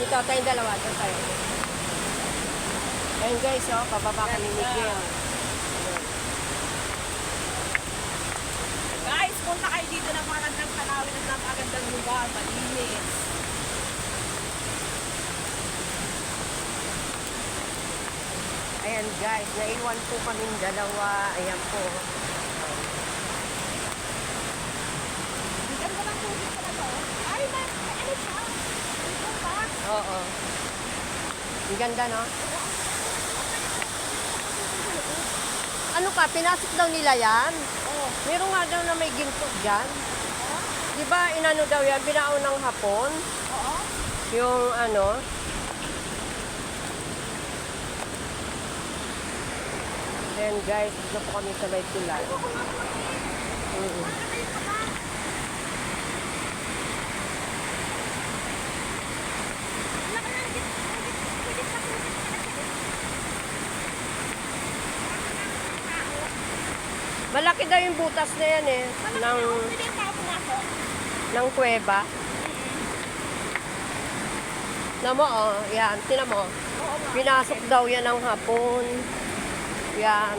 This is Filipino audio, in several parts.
Dito tayong dalawa. Dito tayo. Ayun guys, oh, pababa kami ni Miguel. Guys, punta kayo dito ng magandang tanawin at napakagandang lugar. Malinis. Ayan guys, naiwan po kaming dalawa. Ayan po. Ang ganda ng tubig ko na to. Ay, ma, ano siya? Ito ba? Oo. Ang ganda, no? Ano ka, pinasok daw nila yan? Oo. Meron nga daw na may ginto dyan. Di ba, inano daw yan, binaon ng hapon? Oo. Yung ano, Ayan guys, dito po kami sa may tulay. Mm. Malaki daw yung butas na yan eh, ng, ng kuweba. Na mo, oh, yan, tinan mo. Pinasok daw yan ng hapon. Yan.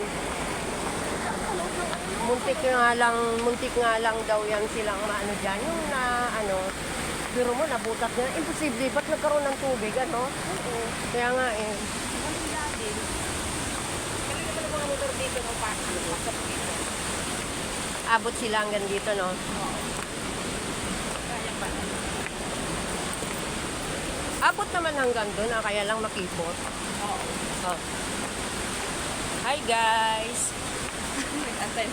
Muntik nga lang, muntik nga lang daw yan silang maano dyan. Yung na, ano, biro mo, nabutas na. Imposible, ba't nagkaroon ng tubig, ano? Oo. Kaya nga eh. Manila din. Kasi naman ang mga motor dito ng pasok. Pasok dito. Abot sila hanggang dito, no? Abot naman hanggang doon, ah, kaya lang makipot. Oo. Oh. Hi guys! Nag-antay.